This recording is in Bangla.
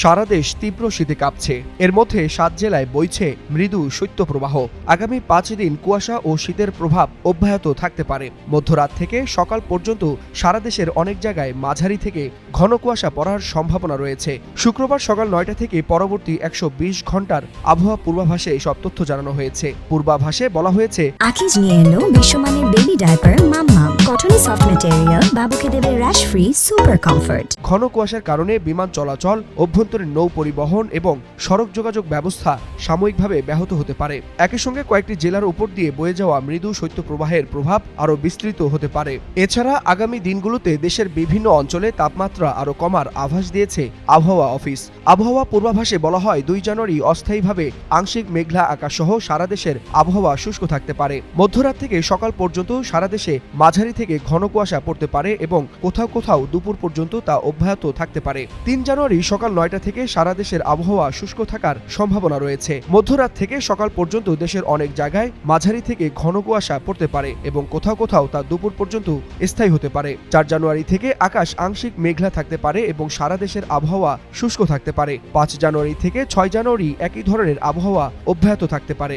সারা দেশ তীব্র শীতে কাঁপছে। এর মধ্যে সাত জেলায় বইছে মৃদু শৈত্যপ্রবাহ। আগামী পাঁচ দিন কুয়াশা ও শীতের প্রভাব অব্যাহত থাকতে পারে। মধ্যরাত থেকে সকাল পর্যন্ত সারা দেশের অনেক জায়গায় মাঝারি থেকে ঘন কুয়াশা পড়ার সম্ভাবনা রয়েছে। শুক্রবার সকাল নয়টা থেকে পরবর্তী একশো বিশ ঘণ্টার আবহাওয়া পূর্বাভাসে সব তথ্য জানানো হয়েছে। পূর্বাভাসে বলা হয়েছে, আকিজ নিয়ে এলো বিশ্বমানের বেবি ডাইপার মাম্মাম কটনি সফট ম্যাটেরিয়াল বাবুকে দেবে র্যাশ ফ্রি সুপার কমফর্ট ঘন কুয়াশার কারণে বিমান চলাচল, অভ্যন্তরীণ নৌ পরিবহন এবং সড়ক যোগাযোগ ব্যবস্থা সাময়িকভাবে ব্যাহত হতে পারে। একই সঙ্গে কয়েকটি জেলার উপর দিয়ে বয়ে যাওয়া মৃদু শৈত্যপ্রবাহের প্রভাব আরও বিস্তৃত হতে পারে। এছাড়া আগামী দিনগুলোতে দেশের বিভিন্ন অঞ্চলে তাপমাত্রা আরও কমার আভাস দিয়েছে আবহাওয়া অফিস। আবহাওয়া পূর্বাভাসে বলা হয়, দুই জানুয়ারি অস্থায়ীভাবে আংশিক মেঘলা আকাশ সহ সারা দেশের আবহাওয়া শুষ্ক থাকতে পারে। মধ্যরাত থেকে সকাল পর্যন্ত সারা দেশে মাঝারি থেকে ঘন কুয়াশা পড়তে পারে এবং কোথাও কোথাও দুপুর পর্যন্ত তা অব্যাহত থাকতে পারে। তিন জানুয়ারি সকাল নয়টা থেকে সারা দেশের আবহাওয়া শুষ্ক থাকার সম্ভাবনা রয়েছে। মধ্যরাত থেকে সকাল পর্যন্ত দেশের অনেক জায়গায় মাঝারি থেকে ঘন কুয়াশা পড়তে পারে এবং কোথাও কোথাও তা দুপুর পর্যন্ত স্থায়ী হতে পারে। চার জানুয়ারি থেকে আকাশ আংশিক মেঘলা থাকতে পারে এবং সারা দেশের আবহাওয়া শুষ্ক থাকতে পারে। পাঁচ জানুয়ারি থেকে ছয় জানুয়ারি একই ধরনের আবহাওয়া অব্যাহত থাকতে পারে।